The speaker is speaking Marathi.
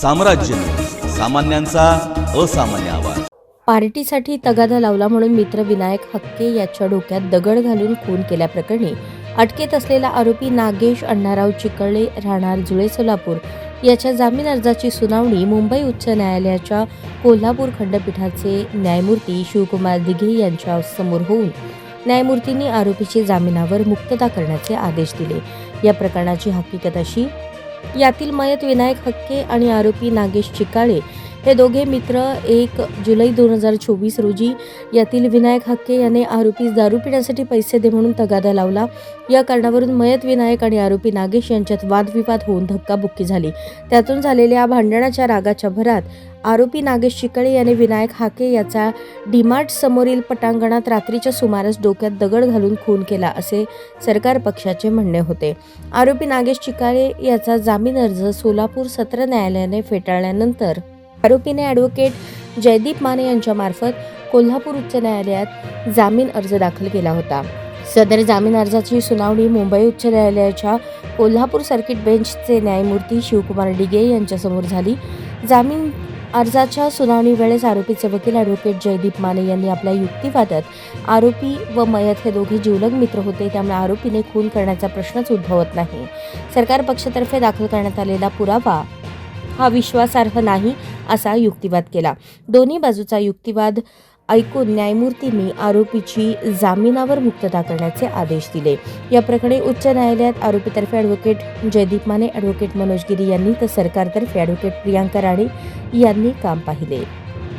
साम्राज्य. सामान्यांचा असामान्य आवाज. पार्टीसाठी तगादा लावला म्हणून मित्र विनायक हक्के याच्या डोक्यात दगड घालून खून केल्याप्रकरणी अटकेत असलेला आरोपी नागेश अण्णाराव चिकळे राहणार जुळे सोलापूर. याच्या जामीन अर्जाची सुनावणी मुंबई उच्च न्यायालयाच्या कोल्हापूर खंडपीठाचे न्यायमूर्ती शिवकुमार दिघे यांच्या समोर होऊन न्यायमूर्तींनी आरोपीची जामिनावर मुक्तता करण्याचे आदेश दिले. या प्रकरणाची हकीकत अशी यातील मयत विनायक हक्के आणि आरोपी नागेश चिकाळे हे दोघे मित्र एक जुलै दोन हजार चोवीस रोजी यातील विनायक हक्के याने आरोपीस दारू पिण्यासाठी पैसे दे म्हणून तगादा लावला. या कारणावरून मयत विनायक आणि आरोपी नागेश यांच्यात वादविवाद होऊन धक्काबुक्की झाली. त्यातून झालेल्या भांडणाच्या रागाच्या भरात आरोपी नागेश चिकळे याने विनायक हाके याचा डीमार्ट समोरील पटांगणात रात्रीच्या सुमारास डोक्यात दगड घालून खून केला असे सरकार पक्षाचे म्हणणे होते. आरोपी नागेश चिकाळे याचा जामीन अर्ज सोलापूर सत्र न्यायालयाने फेटाळल्यानंतर आरोपीने ॲडव्होकेट जयदीप माने यांच्यामार्फत कोल्हापूर उच्च न्यायालयात जामीन अर्ज दाखल केला होता. सदर जामीन अर्जाची सुनावणी मुंबई उच्च न्यायालयाच्या कोल्हापूर सर्किट बेंचचे न्यायमूर्ती शिवकुमार डिगे यांच्यासमोर झाली. जामीन अर्जाच्या सुनावणी वेळेस आरोपीचे वकील ॲडव्होकेट जयदीप माने यांनी आपल्या युक्तिवादात आरोपी व मयत हे दोघे जिवलग मित्र होते त्यामुळे आरोपीने खून करण्याचा प्रश्नच उद्भवत नाही. सरकार पक्षातर्फे दाखल करण्यात आलेला पुरावा हा विश्वासार्ह नाही असा युक्तिवाद केला. दोन्ही बाजूचा युक्तिवाद ऐकून न्यायमूर्तींनी आरोपीची जामिनावर मुक्तता करण्याचे आदेश दिले. या प्रकरणी उच्च न्यायालयात आरोपीतर्फे ॲडव्होकेट जयदीप माने ॲडव्होकेट मनोज गिरी यांनी तर सरकारतर्फे ॲडव्होकेट प्रियांका राणे यांनी काम पाहिले.